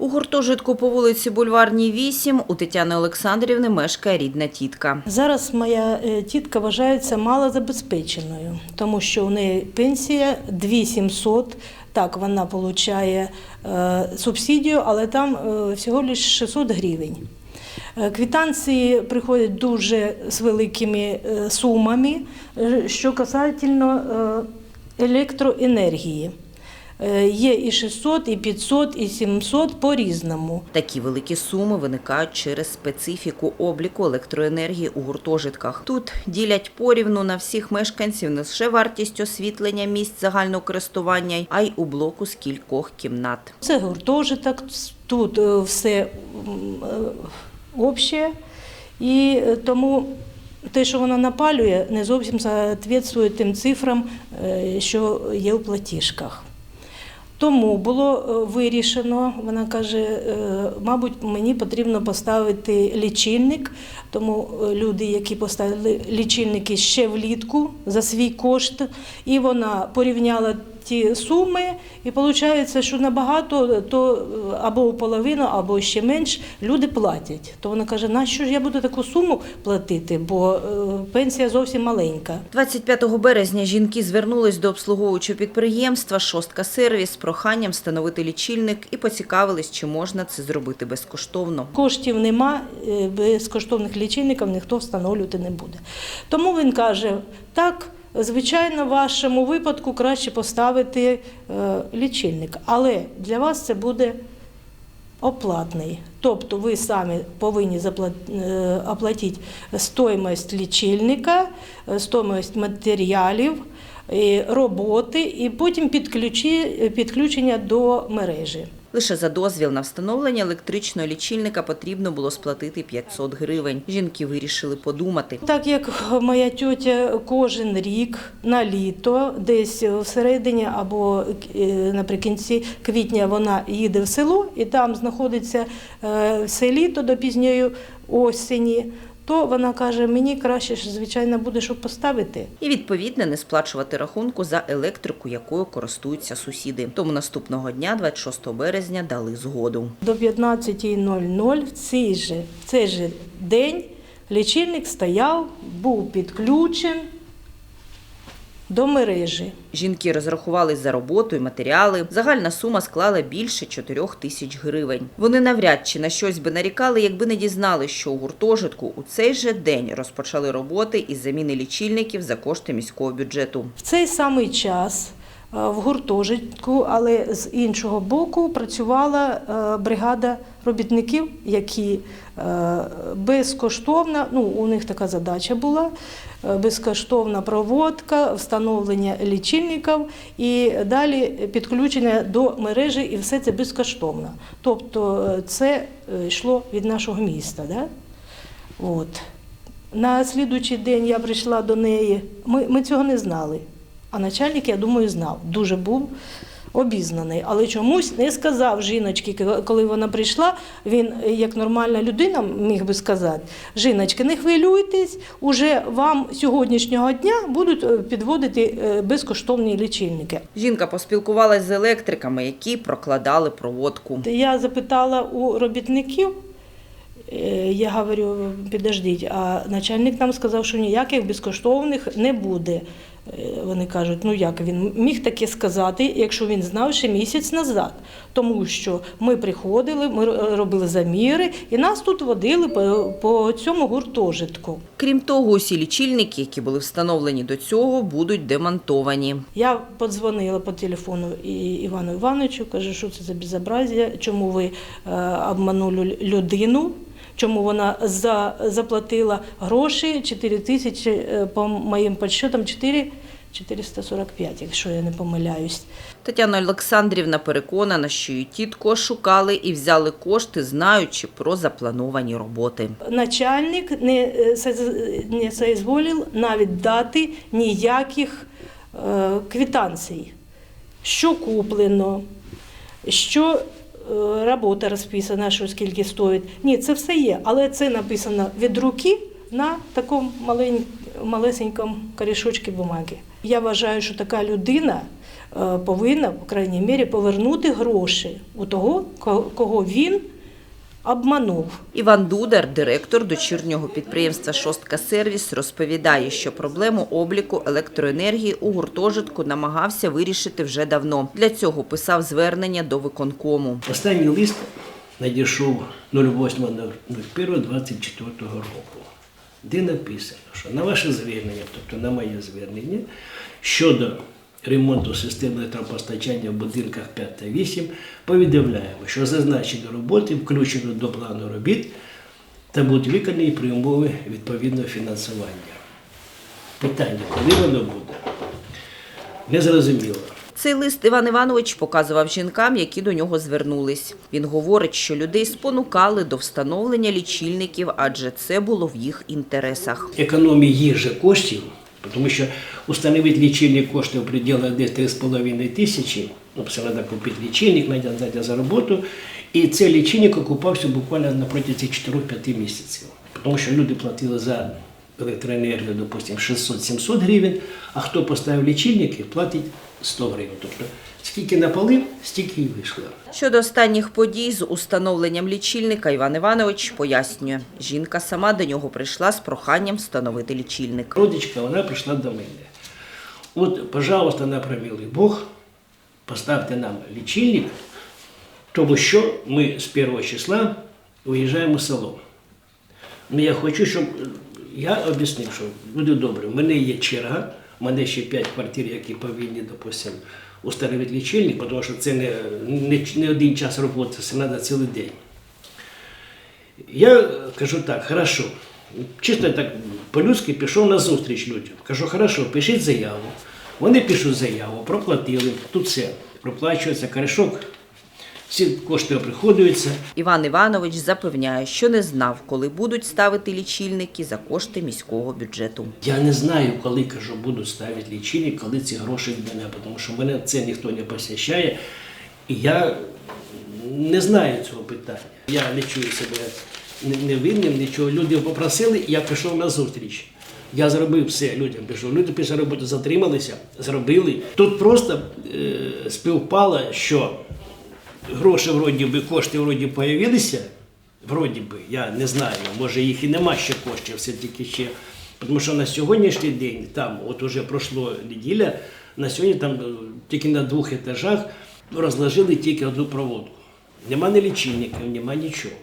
У гуртожитку по вулиці Бульварній 8 у Тетяни Олександрівни мешкає рідна тітка. Зараз моя е, тітка вважається малозабезпеченою, тому що у неї пенсія 2700, так вона отримує е, субсидію, але там е, всього лише 600 гривень. Квитанції приходять дуже з великими сумами, що касательно електроенергії. Е, Є і 600, і 500, і 700 по-різному. Такі великі суми виникають через специфіку обліку електроенергії у гуртожитках. Тут ділять порівну на всіх мешканців не лише вартість освітлення місць загального користування, а й у блоку з кількох кімнат. Це гуртожиток, тут е, все е, обще, і тому те, що вона напалює, не зовсім соответствує тим цифрам, що є у платіжках. Тому було е, вирішено, вона каже, е, мабуть, мені потрібно поставити лічильник. Тому е, люди, які поставили лічильники ще влітку за свій кошт, і вона порівняла ті суми, і виходить, що набагато, то е, або у половину, або ще менш люди платять. То вона каже, нащо ж я буду таку суму платити, бо е, пенсія зовсім маленька. 25 березня жінки звернулись до обслуговуючого підприємства «Шостка сервіс» з проханням встановити лічильник і поцікавились, чи можна це зробити безкоштовно. Коштів нема, е, безкоштовних лічильників ніхто встановлювати не буде. Тому він каже, так, звичайно, в вашому випадку краще поставити е, лічильник, але для вас це буде оплатний. Тобто ви самі повинні е, оплатити стоїмость лічильника, е, стоїмость матеріалів, роботи і потім підключення до мережі. Лише за дозвіл на встановлення електричного лічильника потрібно було сплатити 500 гривень. Жінки вирішили подумати. Так як моя тьотя кожен рік на літо, десь всередині або е, наприкінці квітня вона їде в село і там знаходиться е, все літо до пізньої осені, то вона каже, мені краще ж, звичайно, буде, що поставити. І відповідно не сплачувати рахунку за електрику, якою користуються сусіди. Тому наступного дня, 26 березня, дали згоду. До 15.00 в цей же, в цей же день лічильник стояв, був підключен до мережі. Жінки розрахувались за роботу і матеріали. Загальна сума склала більше 4 тисяч гривень. Вони навряд чи на щось би нарікали, якби не дізнали, що у гуртожитку у цей же день розпочали роботи із заміни лічильників за кошти міського бюджету. В цей самий час в гуртожитку, але з іншого боку, працювала е, бригада робітників, які е, безкоштовно, ну у них така задача була. е, Безкоштовна проводка, встановлення лічильників і далі підключення до мережі, і все це безкоштовно. Тобто е, це е, йшло від нашого міста. Да? От. На слідуючий день я прийшла до неї. Ми, ми цього не знали. А начальник, я думаю, знав. Дуже був обізнаний. Але чомусь не сказав жіночки, коли вона прийшла. Він, як нормальна людина, міг би сказати: жіночки, не хвилюйтесь, уже вам сьогоднішнього дня будуть е, підводити е, безкоштовні лічильники. Жінка поспілкувалась з електриками, які прокладали проводку. Я запитала у робітників, е, я говорю, підождіть, а начальник нам сказав, що ніяких безкоштовних не буде. Е, Вони кажуть, ну як він міг таке сказати, якщо він знав ще місяць назад. Тому що ми приходили, ми робили заміри, і нас тут водили по, по цьому гуртожитку. Крім того, усі лічильники, які були встановлені до цього, будуть демонтовані. Я подзвонила по телефону і Івану Івановичу, кажу, що це за безобразія, чому ви е, обманули людину, чому вона за, заплатила гроші 4 тисячі, е, по моїм підсчетам 4 445, якщо я не помиляюсь. Тетяна Олександрівна переконана, що її тітку шукали і взяли кошти, знаючи про заплановані роботи. Начальник не, е, не соізволив навіть дати ніяких е, квитанцій, що куплено, що робота розписана, що скільки стоїть. Ні, це все є, але це написано від руки на такому малесенькому корішочці бумаги. Я вважаю, що така людина е, повинна, по крайній мірі, повернути гроші у того, ко- кого він обманув. Іван Дудар, директор дочірнього підприємства Шостка Сервіс, розповідає, що проблему обліку електроенергії у гуртожитку намагався вирішити вже давно. Для цього писав звернення до виконкому. Останній лист надійшов 08.01.24 року, де написано, що на ваше звернення, тобто на моє звернення, щодо ремонту системи електропостачання в будинках 5 та 8, повідомляємо, що зазначені роботи включено до плану робіт та будуть виконані при умови відповідного фінансування. Питання, коли воно буде? Незрозуміло. Цей лист Іван Іванович показував жінкам, які до нього звернулись. Він говорить, що людей спонукали до встановлення лічильників, адже це було в їх інтересах. економії їх же коштів, тому що установити лічильник коштує в пределах десь 3,5 тисячі, ну, все треба купити лічильник, треба за роботу, і цей лічильник окупався буквально на протязі 4-5 місяців, тому що люди платили за електроенергію, допустимо, 600-700 гривень, а хто поставив лічильники, платить 100 гривень. Тобто скільки напалив, стільки і вийшло. Щодо останніх подій з установленням лічильника, Іван Іванович пояснює, жінка сама до нього прийшла з проханням встановити лічильник. Родичка, вона прийшла до мене. От, пожалуйста, на промилий Бог, поставте нам лічильник, тому що ми з першого числа виїжджаємо в село. Ну, я хочу, щоб я об'яснив, що люди добрі, в мене є черга, в мене ще 5 квартир, які повинні, допустимо, установити лічильник, тому що це не, не, не один час роботи, це треба цілий день. Я кажу так, хорошо. Чисто так по-людськи пішов на зустріч людям. Кажу, хорошо, пишіть заяву. Вони пишуть заяву, проплатили, тут все проплачується, корешок, всі кошти оприходуються. Іван Іванович запевняє, що не знав, коли будуть ставити лічильники за кошти міського бюджету. Я не знаю, коли кажу, буду ставити лічильник, коли ці гроші в мене, тому що мене це ніхто не посвящає. І я не знаю цього питання. Я не чую себе невинним, нічого. Люди попросили, я пішов на зустріч. Я зробив все людям. Пішов. Люди після роботи затрималися, зробили. Тут просто е, співпало, що гроші вроді би, кошти вроді появилися. Вроді би, я не знаю, може їх і нема ще коштів, все-таки ще. Тому що на сьогоднішній день, там, от уже пройшло неділя, на сьогодні там е, тільки на двох етажах розложили тільки одну проводку. Нема ні лічильників, нема нічого.